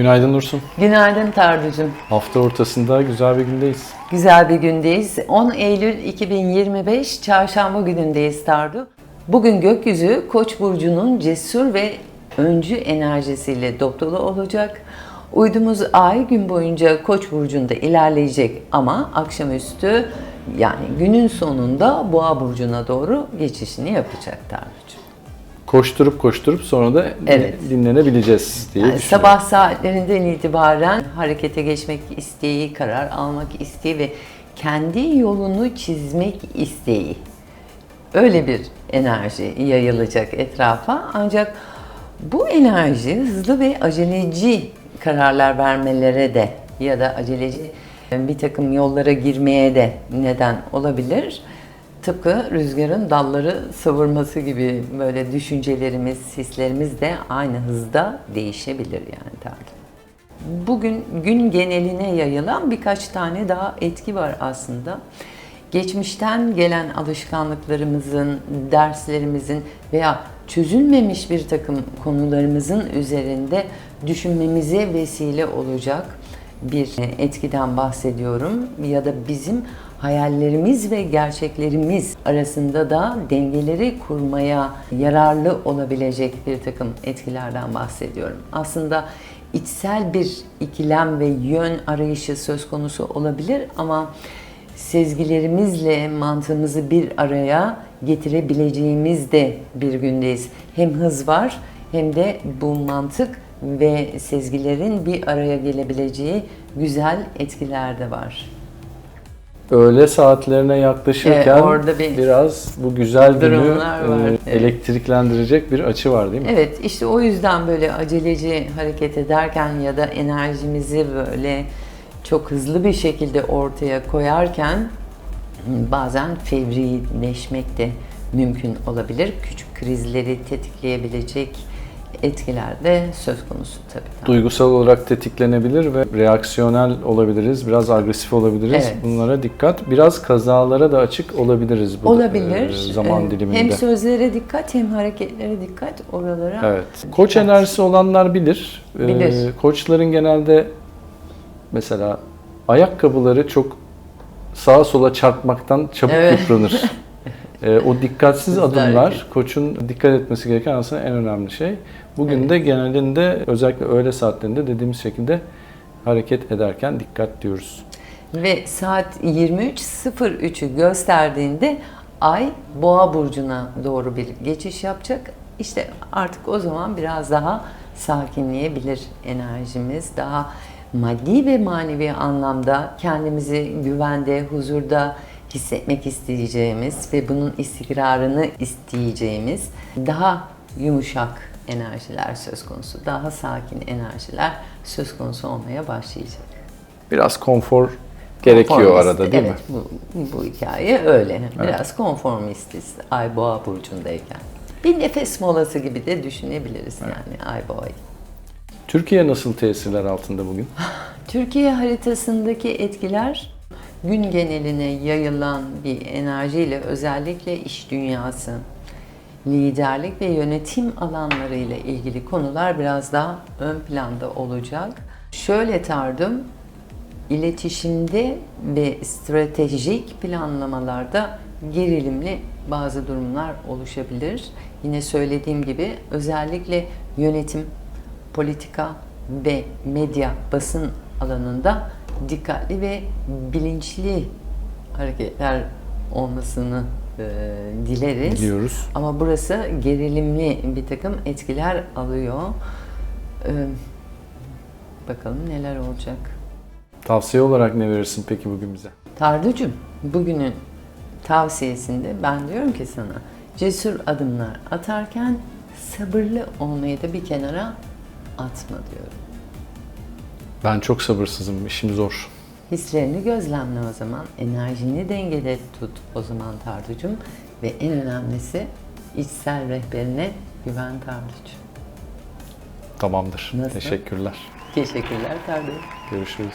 Günaydın Dursun. Günaydın Tarducuğum. Hafta ortasında güzel bir gündeyiz. Güzel bir gündeyiz. 10 Eylül 2025 Çarşamba günündeyiz Tardu. Bugün gökyüzü Koç burcunun cesur ve öncü enerjisiyle dop dolu olacak. Uydumuz ay gün boyunca Koç burcunda ilerleyecek ama akşamüstü yani günün sonunda Boğa burcuna doğru geçişini yapacak Tarducuğum. Koşturup koşturup sonra da Evet. dinlenebileceğiz diye Yani sabah saatlerinden itibaren harekete geçmek isteği, karar almak isteği ve kendi yolunu çizmek isteği. Öyle bir enerji yayılacak etrafa. Ancak bu enerji hızlı ve aceleci kararlar vermelere de ya da aceleci bir takım yollara girmeye de neden olabilir. Tıpkı rüzgarın dalları savurması gibi böyle düşüncelerimiz, hislerimiz de aynı hızda değişebilir yani tabii. Bugün gün geneline yayılan birkaç tane daha etki var aslında. Geçmişten gelen alışkanlıklarımızın, derslerimizin veya çözülmemiş bir takım konularımızın üzerinde düşünmemize vesile olacak bir etkiden bahsediyorum ya da bizim hayallerimiz ve gerçeklerimiz arasında da dengeleri kurmaya yararlı olabilecek bir takım etkilerden bahsediyorum. Aslında içsel bir ikilem ve yön arayışı söz konusu olabilir ama sezgilerimizle mantığımızı bir araya getirebileceğimiz de bir gündeyiz. Hem hız var hem de bu mantık ve sezgilerin bir araya gelebileceği güzel etkiler de var. Öğle saatlerine yaklaşırken Evet, orada bir biraz bu güzel günü e, elektriklendirecek bir açı var değil mi? Evet işte o yüzden böyle aceleci hareket ederken ya da enerjimizi böyle çok hızlı bir şekilde ortaya koyarken bazen fevrileşmek de mümkün olabilir. Küçük krizleri tetikleyebilecek etkiler de söz konusu tabii. Duygusal olarak tetiklenebilir ve reaksiyonel olabiliriz, biraz agresif olabiliriz. Evet. Bunlara dikkat. Biraz kazalara da açık olabiliriz bu Olabilir. e, zaman Ee, diliminde. Hem sözlere dikkat hem hareketlere dikkat oralara. Evet. Koç dikkat. enerjisi olanlar bilir. Ee, Bilir. koçların genelde mesela ayakkabıları çok sağa sola çarpmaktan çabuk Evet. yıpranır. Ee, o dikkatsiz adımlar koçun dikkat etmesi gereken aslında en önemli şey. Bugün de genelinde özellikle öğle saatlerinde dediğimiz şekilde hareket ederken dikkat diyoruz. Ve saat 23.03'ü gösterdiğinde Ay Boğa burcuna doğru bir geçiş yapacak. İşte artık o zaman biraz daha sakinleyebilir enerjimiz. Daha maddi ve manevi anlamda kendimizi güvende, huzurda hissetmek isteyeceğimiz ve bunun istikrarını isteyeceğimiz daha yumuşak enerjiler söz konusu, daha sakin enerjiler söz konusu olmaya başlayacak. Biraz konfor gerekiyor arada değil evet, mi? bu, bu hikaye öyle. Biraz konformistiz Ay Boğa burcundayken. Bir nefes molası gibi de düşünebiliriz yani Ay Boğa'yı. Türkiye nasıl tesirler altında bugün? Türkiye haritasındaki etkiler gün geneline yayılan bir enerjiyle özellikle iş dünyası, liderlik ve yönetim alanları ile ilgili konular biraz daha ön planda olacak. Şöyle tardım, iletişimde ve stratejik planlamalarda gerilimli bazı durumlar oluşabilir. Yine söylediğim gibi özellikle yönetim, politika ve medya basın alanında dikkatli ve bilinçli hareketler olmasını e, dileriz. Biliyoruz. Ama burası gerilimli bir takım etkiler alıyor. E, bakalım neler olacak. Tavsiye olarak ne verirsin peki bugün bize? Tarducum, bugünün tavsiyesinde ben diyorum ki sana cesur adımlar atarken sabırlı olmayı da bir kenara atma diyorum. Ben çok sabırsızım, işim zor. Hislerini gözlemle o zaman, enerjini dengede tut o zaman Tarducum ve en önemlisi içsel rehberine güven Tarducum. Tamamdır. Nasıl? Teşekkürler. Teşekkürler Tarducum. Görüşürüz.